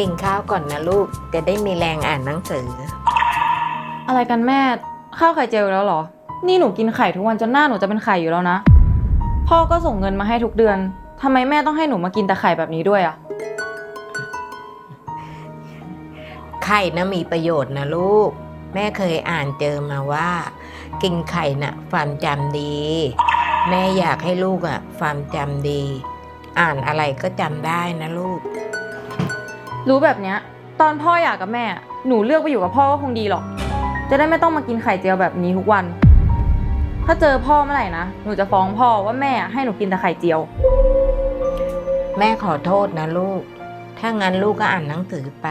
กินข้าวก่อนนะลูก จะได้มีแรงอ่านหนังสือ อะไรกันแม่ ข้าวไข่เจียวอีกแล้วเหรอ นี่หนูกินไข่ทุกวันจนหน้าหนูจะเป็นไข่อยู่แล้วนะ พ่อก็ส่งเงินมาให้ทุกเดือนทำไมแม่ต้องให้หนูมากินแต่ไข่แบบนี้ด้วยอะไข่นะมีประโยชน์นะลูก แม่เคยอ่านเจอมาว่า กินไข่น่ะความจำดี แม่อยากให้ลูกอะความจำดี อ่านอะไรก็จำได้นะลูก รู้แบบเนี้ย ตอนพ่ออยากกับแม่ หนูเลือกไปอยู่กับพ่อก็คงดีหรอก จะได้ไม่ต้องมากินไข่เจียวแบบนี้ทุกวัน ถ้าเจอพ่อเมื่อไหร่นะ หนูจะฟ้องพ่อว่าแม่ให้หนูกินแต่ไข่เจียว แม่ขอโทษนะลูก ถ้างั้นลูกก็อ่านหนังสือไป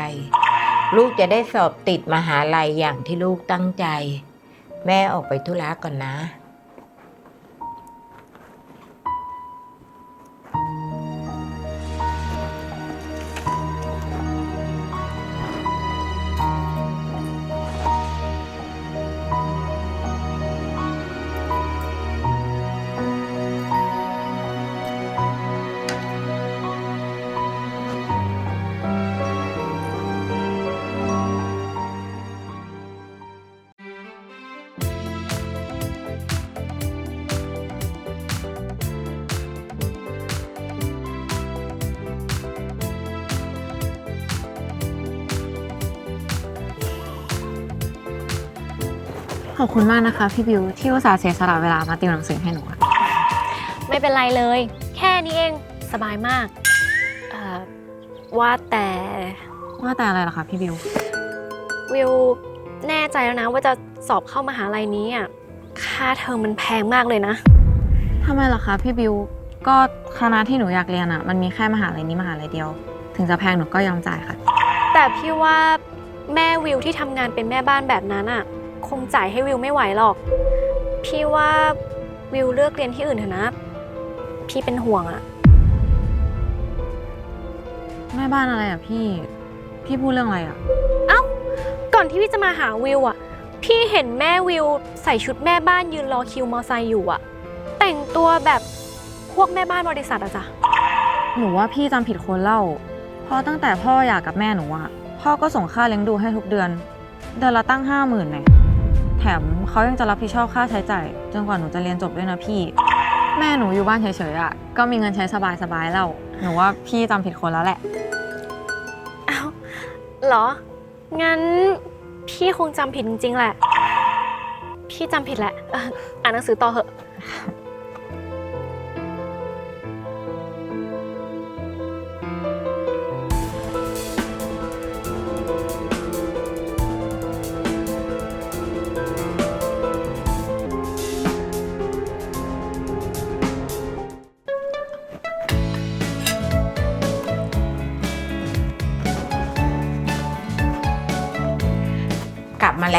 ลูกจะได้สอบติดมหาลัยอย่างที่ลูกตั้งใจ แม่ออกไปธุระก่อนนะ ขอบคุณมากนะคะพี่บิวที่อุตส่าห์เสียสละเวลามาติวหนังสือให้หนูอะไม่เป็นไรเลย แค่นี้เองสบายมากเอ่อว่าแต่ว่าแต่อะไรล่ะคะพี่บิว วิวแน่ใจแล้วนะว่าจะสอบเข้ามหาลัยนี้อะค่าเทอมมันแพงมากเลยนะ ทำไมล่ะคะพี่บิว ก็คณะที่หนูอยากเรียนอะมันมีแค่มหาลัยนี้มหาลัยเดียว ถึงจะแพงหนูก็ยอมจ่ายค่ะ แต่พี่ว่าแม่วิวที่ทำงานเป็นแม่บ้านแบบนั้นอะ คงจ่ายให้วิวไม่ไหวหรอก พี่ว่าวิวเลือกเรียนที่อื่นเถอะนะ พี่เป็นห่วงอะแม่บ้านอะไรอะพี่ พี่พูดเรื่องอะไรอะก่อนที่พี่จะมาหาวิวอะพี่เห็นแม่วิวใส่ชุดแม่บ้านยืนรอคิวมอไซค์อยู่อะแต่งตัวแบบพวกแม่บ้านบริษัทอะจ้ะ หนูว่าพี่จำผิดคนเล่า เพราะตั้งแต่พ่ออยากกับแม่หนูอะพ่อก็ส่งค่าเลี้ยงดูให้ทุกเดือน เดือนละตั้งห้าหมื่นเนี่ย แถมเขายังจะรับผิดชอบค่าใช้จ่ายจนกว่าหนูจะเรียนจบด้วยนะพี่ แม่หนูอยู่บ้านเฉยๆอะก็มีเงินใช้สบายๆแล้ว หนูว่าพี่จำผิดคนแล้วแหละ อ้าวเหรอ งั้นพี่คงจำผิดจริงๆแหละ พี่จำผิดแหละเอ่ออ่านหนังสือต่อเหอะ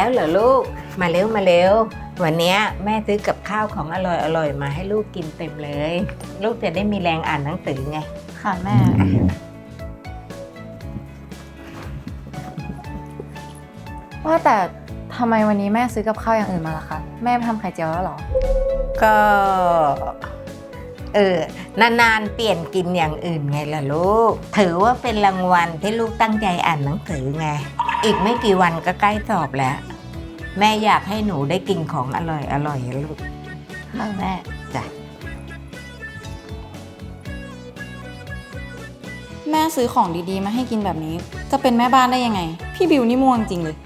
แล้วเหรอลูก มาเร็วมาเร็ว วันเนี้ยแม่ซื้อกับข้าวของอร่อยอร่อยๆมาให้ลูกกินเต็มเลย ลูกจะได้มีแรงอ่านหนังสือไง ค่ะแม่ ว่าแต่ทำไมวันนี้แม่ซื้อกับข้าวอย่างอื่นมาล่ะคะ แม่ไปทำไข่เจียวแล้วเหรอ ก็ เออนานๆเปลี่ยนกินอย่างอื่นไงล่ะลูก ถือว่าเป็นรางวัลที่ลูกตั้งใจอ่านหนังสือไง อีกไม่กี่วันก็ใกล้สอบแล้ว แม่อยากให้หนูได้กินของอร่อยอร่อยๆลูกค่ะแม่จ้ะแม่ซื้อของดีๆ มาให้กินแบบนี้ จะเป็นแม่บ้านได้ยังไง พี่บิวนี่ม่วงจริงเลย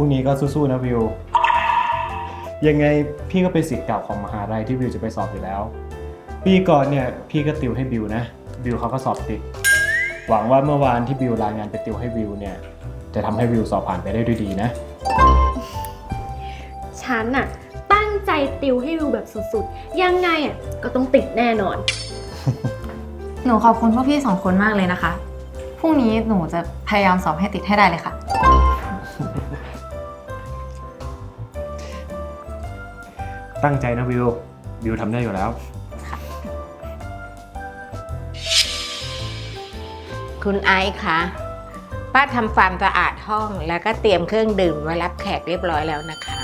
พรุ่งนี้ก็สู้ๆนะวิว ยังไงพี่ก็เป็นศิษย์เก่าของมหาลัยที่วิวจะไปสอบอยู่แล้ว ปีก่อนเนี่ยพี่ก็ติวให้บิวนะ บิวเขาก็สอบติด หวังว่าเมื่อวานที่บิวรายงานไปติวให้วิวเนี่ย จะทำให้วิวสอบผ่านไปได้ด้วยดีนะ ฉันน่ะตั้งใจติวให้วิวแบบสุดๆ ยังไงอะก็ต้องติดแน่นอน หนูขอบคุณพวกพี่สองคนมากเลยนะคะ พรุ่งนี้หนูจะพยายามสอบให้ติดให้ได้เลยค่ะ ตั้งใจนะวิว วิวทำได้อยู่แล้ว คุณไอซ์คะป้าทำความสะอาดห้องแล้วก็เตรียมเครื่องดื่มไว้รับแขกเรียบร้อยแล้วนะคะ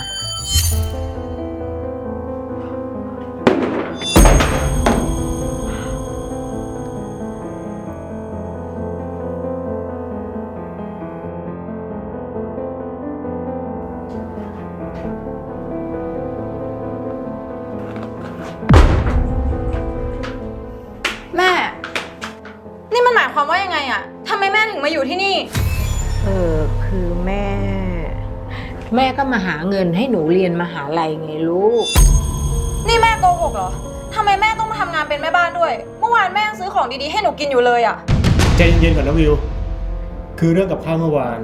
ทำไมแม่ถึงมาอยู่ที่นี่ เออคือแม่ แม่ก็มาหาเงินให้หนูเรียนมหาลัยไงลูก นี่แม่โกหกเหรอทำไมแม่ต้องมาทำงานเป็นแม่บ้านด้วย เมื่อวานแม่ยังซื้อของดีๆให้หนูกินอยู่เลยอะใจเย็นๆก่อนนะวิว คือเรื่องกับข้าวเมื่อวาน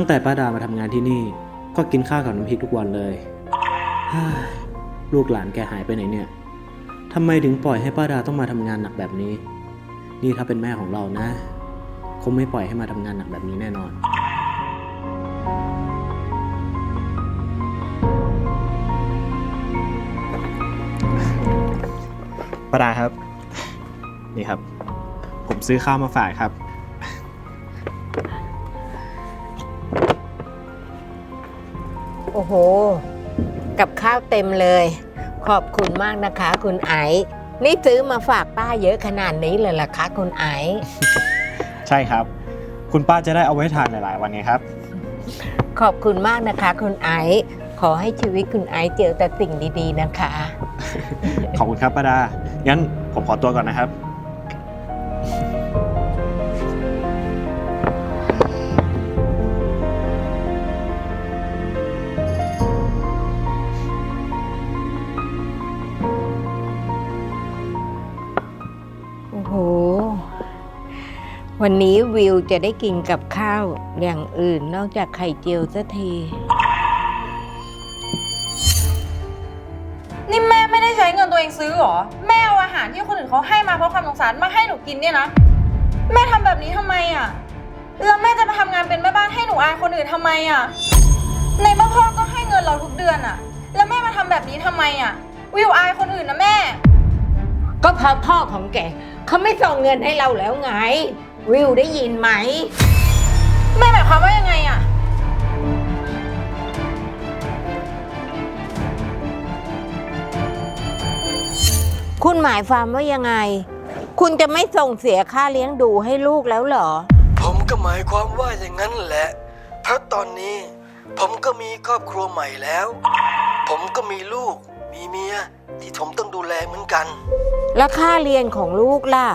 ตั้งแต่ป้าดามาทำงานที่นี่ ก็กินข้าวกับน้ำพริกทุกวันเลยลูกหลานแกหายไปไหนเนี่ยทำไมถึงปล่อยให้ป้าดาต้องมาทำงานหนักแบบนี้ นี่ถ้าเป็นแม่ของเรานะ คงไม่ปล่อยให้มาทำงานหนักแบบนี้แน่นอนป้าดาครับ นี่ครับ ผมซื้อข้าวมาฝากครับ อ้โห กับข้าวเต็มเลย ขอบคุณมากนะคะ คุณไอซ์นี่ซื้อมาฝากป้าเยอะขนาดนี้เลยล่ะคะคุณไอซ์ใช่ครับ คุณป้าจะได้เอาไว้ทานหลาย ๆ วันไงครับ ขอบคุณมากนะคะ คุณไอซ์ขอให้ชีวิตคุณไอซ์เจอแต่สิ่งดีๆนะคะ ขอบคุณครับป้าดา งั้นผมขอตัวก่อนนะครับ วันนี้วิวจะได้กินกับข้าวอย่างอื่นนอกจากไข่เจียวสักที นี่แม่ไม่ได้ใช้เงินตัวเองซื้อหรอ แม่เอาอาหารที่คนอื่นเขาให้มาเพราะความสงสารมาให้หนูกินเนี่ยนะ แม่ทำแบบนี้ทำไมอะ แล้วแม่จะมาทำงานเป็นแม่บ้านให้หนูอายคนอื่นทำไมอะ ในเมื่อพ่อก็ให้เงินเราทุกเดือนอะ แล้วแม่มาทำแบบนี้ทำไมอะ วิวอายคนอื่นนะแม่ ก็เพราะพ่อของแกเขาไม่ส่งเงินให้เราแล้วไง วิวได้ยินไหม แม่หมายความว่ายังไงอะคุณหมายความว่ายังไง คุณจะไม่ส่งเสียค่าเลี้ยงดูให้ลูกแล้วเหรอ ผมก็หมายความว่าอย่างนั้นแหละ เพราะตอนนี้ ผมก็มีครอบครัวใหม่แล้ว ผมก็มีลูก มีเมีย ที่ผมต้องดูแลเหมือนกัน แล้วค่าเรียนของลูกล่ะ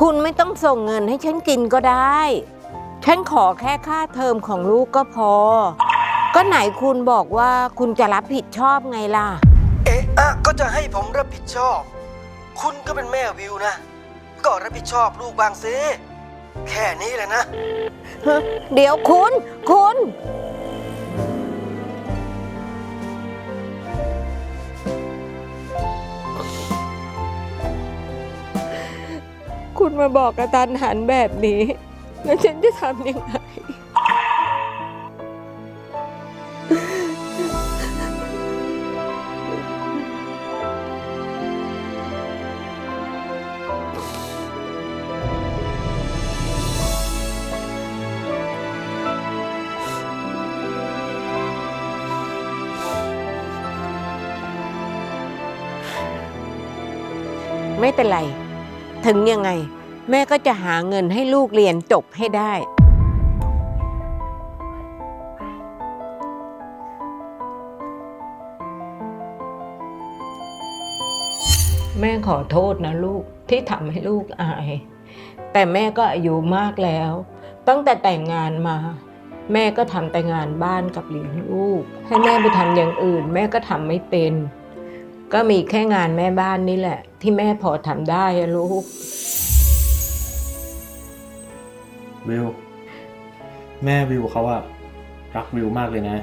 คุณไม่ต้องส่งเงินให้ฉันกินก็ได้ ฉันขอแค่ค่าเทอมของลูกก็พอ ก็ไหนคุณบอกว่าคุณจะรับผิดชอบไงล่ะ เอ๊ะอะก็จะให้ผมรับผิดชอบ คุณก็เป็นแม่วิวนะ ก็รับผิดชอบลูกบางสิแค่นี้แหละนะ เดี๋ยวคุณ คุณ มาบอกกระตันหันแบบนี้ แล้วฉันจะทำยังไง ไม่เป็นไร ถึงยังไง แม่ก็จะหาเงินให้ลูกเรียนจบให้ได้ แม่ขอโทษนะลูกที่ทำให้ลูกอาย แต่แม่ก็อายุมากแล้ว ตั้งแต่แต่งงานมา แม่ก็ทำแต่งานบ้านกับเลี้ยงลูก ให้แม่ไปทำอย่างอื่น แม่ก็ทำไม่เป็น ก็มีแค่งานแม่บ้านนี่แหละ ที่แม่พอทำได้อะลูก วิว แม่วิวเขาอะรักวิวมากเลยนะ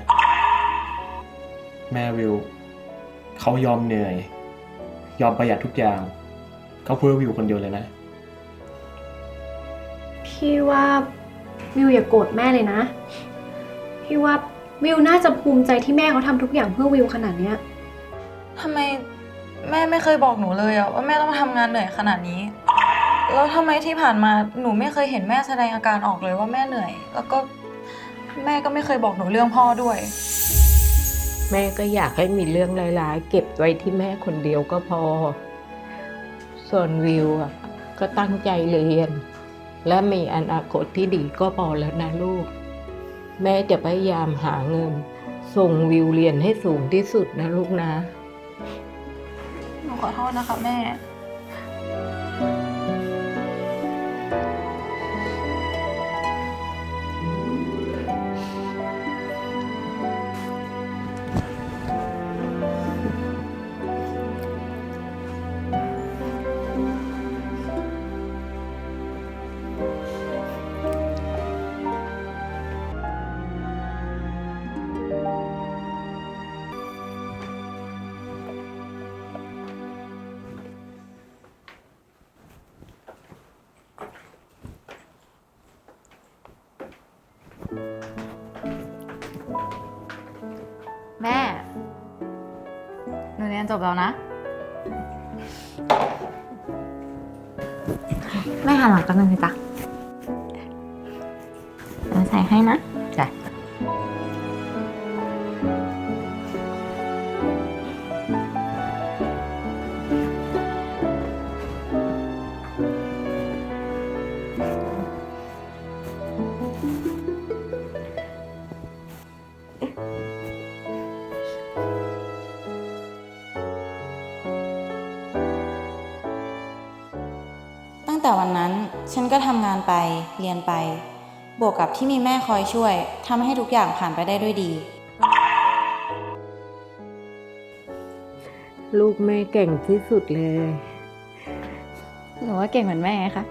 แม่วิวเขายอมเหนื่อย ยอมประหยัดทุกอย่างเขาเพื่อวิวคนเดียวเลยนะ พี่ว่าวิวอย่าโกรธแม่เลยนะ พี่ว่าวิวน่าจะภูมิใจที่แม่เขาทำทุกอย่างเพื่อวิวขนาดเนี้ย ทำไมแม่ไม่เคยบอกหนูเลยอะว่าแม่ต้องทำงานเหนื่อยขนาดนี้ แล้วทำไมที่ผ่านมาหนูไม่เคยเห็นแม่แสดงอาการออกเลยว่าแม่เหนื่อย แล้วก็แม่ก็ไม่เคยบอกหนูเรื่องพ่อด้วย แม่ก็อยากให้มีเรื่องร้ายๆ เก็บไว้ที่แม่คนเดียวก็พอ ส่วนวิวอะก็ตั้งใจเรียน และมีอนาคตที่ดีก็พอแล้วนะลูก แม่จะพยายามหาเงิน ส่งวิวเรียนให้สูงที่สุดนะลูกนะ หนูขอโทษนะคะแม่แม่ จบแล้วนะแม่หันหลังกันหนึ่งสิจ๊ะเอาใส่ให้นะ แต่วันนั้นฉันก็ทำงานไปเรียนไป บวกกับที่มีแม่คอยช่วยทำให้ทุกอย่างผ่านไปได้ด้วยดี ลูกแม่เก่งที่สุดเลย หนูว่าเก่งเหมือนแม่ค่ะ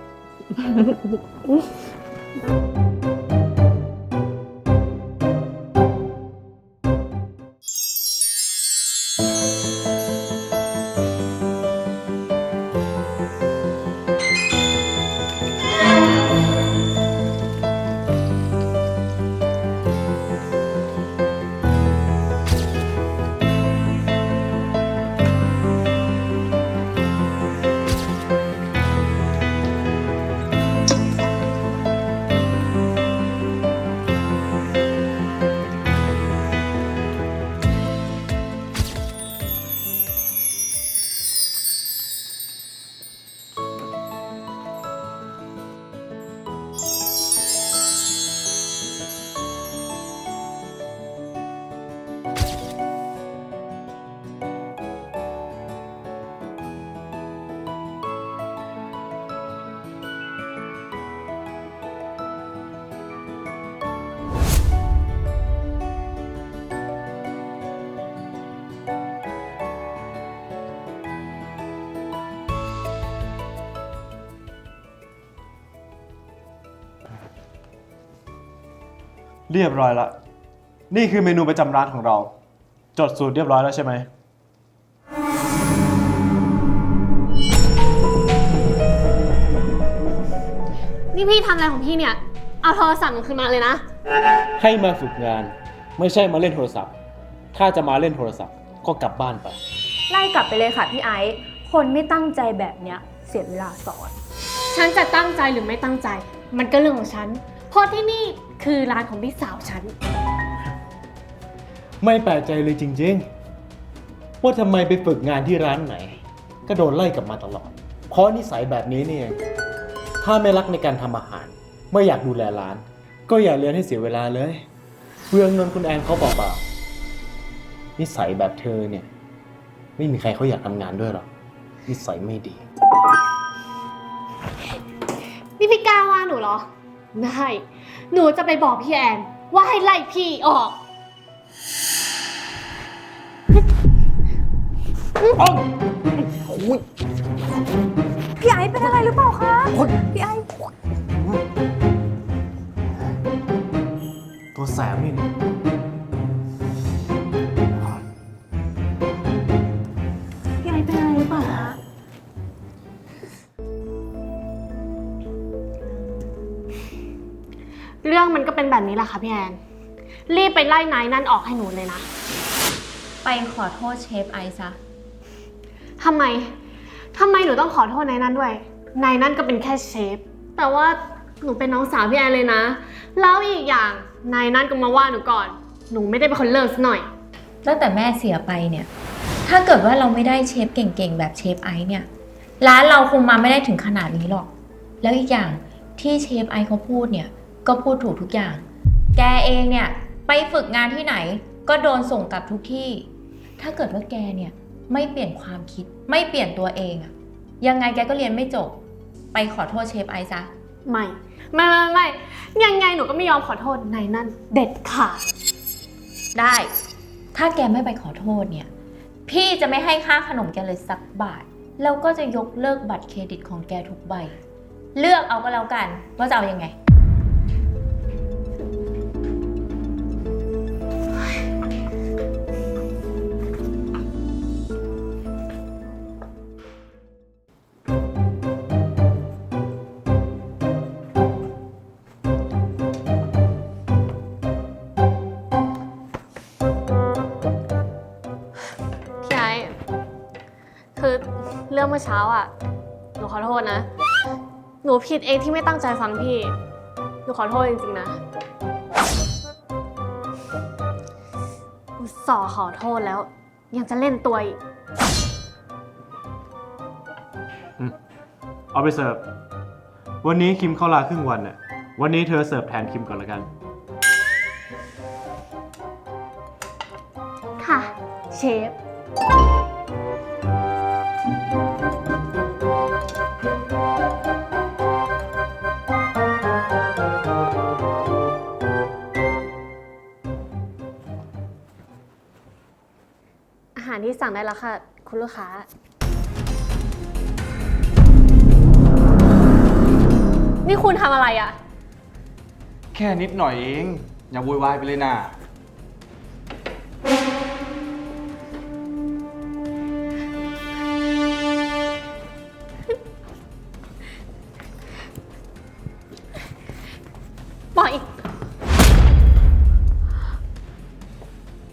เรียบร้อยละ นี่คือเมนูประจำร้านของเรา จดสูตรเรียบร้อยแล้วใช่ไหม นี่พี่ทำอะไรของพี่เนี่ย เอาโทรศัพท์มันคืนมาเลยนะ ให้มาฝึกงานไม่ใช่มาเล่นโทรศัพท์ ถ้าจะมาเล่นโทรศัพท์ก็กลับบ้านไป ไล่กลับไปเลยค่ะพี่ไอซ์คนไม่ตั้งใจแบบเนี้ยเสียเวลาสอน ฉันจะตั้งใจหรือไม่ตั้งใจ มันก็เรื่องของฉัน เพราะที่นี่คือร้านของพี่สาวฉัน ไม่แปลกใจเลยจริงๆ ว่าทำไมไปฝึกงานที่ร้านไหน ก็โดนไล่กลับมาตลอด เพราะนิสัยแบบนี้นี่เองถ้าไม่รักในการทำอาหาร ไม่อยากดูแลร้าน ก็อย่าเรียนให้เสียเวลาเลยเพื่องเงินคุณแอนเขาเปล่าๆนิสัยแบบเธอเนี่ย ไม่มีใครเขาอยากทำงานด้วยหรอกนิสัยไม่ดี นี่พี่กล้าว่าหนูเหรอ ได้ หนูจะไปบอกพี่แอน ว่าให้ไล่พี่ออกพี่ไอซ์เป็นอะไรหรือเปล่าคะพี่ไอซ์ตัวแสบนี่ แบบนี้แหละค่ะพี่แอน รีบไปไล่นายนั่นออกให้หนูเลยนะ ไปขอโทษเชฟไอซ์ซะ ทำไม ทำไมหนูต้องขอโทษนายนั่นด้วย นายนั่นก็เป็นแค่เชฟ แต่ว่าหนูเป็นน้องสาวพี่แอนเลยนะ แล้วอีกอย่างนายนั่นก็มาว่าหนูก่อน หนูไม่ได้เป็นคนเลิกซะหน่อย ตั้งแต่แม่เสียไปเนี่ย ถ้าเกิดว่าเราไม่ได้เชฟเก่งๆ แบบเชฟไอซ์เนี่ย ร้านเราคงมาไม่ได้ถึงขนาดนี้หรอก แล้วอีกอย่างที่เชฟไอซ์เขาพูดเนี่ย ก็พูดถูกทุกอย่าง แกเองเนี่ยไปฝึกงานที่ไหน ก็โดนส่งกลับทุกที่ ถ้าเกิดว่าแกเนี่ยไม่เปลี่ยนความคิด ไม่เปลี่ยนตัวเองอะยังไงแกก็เรียนไม่จบ ไปขอโทษเชฟไอซ์ซะ ไม่ไม่ไม่ไม่ยังไงหนูก็ไม่ยอมขอโทษนายนั่น เด็ดขาดได้ ถ้าแกไม่ไปขอโทษเนี่ย พี่จะไม่ให้ค่าขนมแกเลยสักบาท แล้วก็จะยกเลิกบัตรเครดิตของแกทุกใบ เลือกเอาก็แล้วกันว่าจะเอาอยัางไง คือเรื่องเมื่อเช้าอะ หนูขอโทษนะ หนูผิดเองที่ไม่ตั้งใจฟังพี่ หนูขอโทษจริงๆนะ อุตส่อขอโทษแล้ว ยังจะเล่นตัวอีก เอาไปเสิร์ฟ วันนี้คิมเข้าลาครึ่งวันน่ะ วันนี้เธอเสิร์ฟแทนคิมก่อนละกัน ค่ะ เชฟารที่สั่งได้แล้วค่ะ คุณลูกค้า นี่คุณทำอะไรอะ แค่นิดหน่อยเอง อย่าโวยวายไปเลยนะ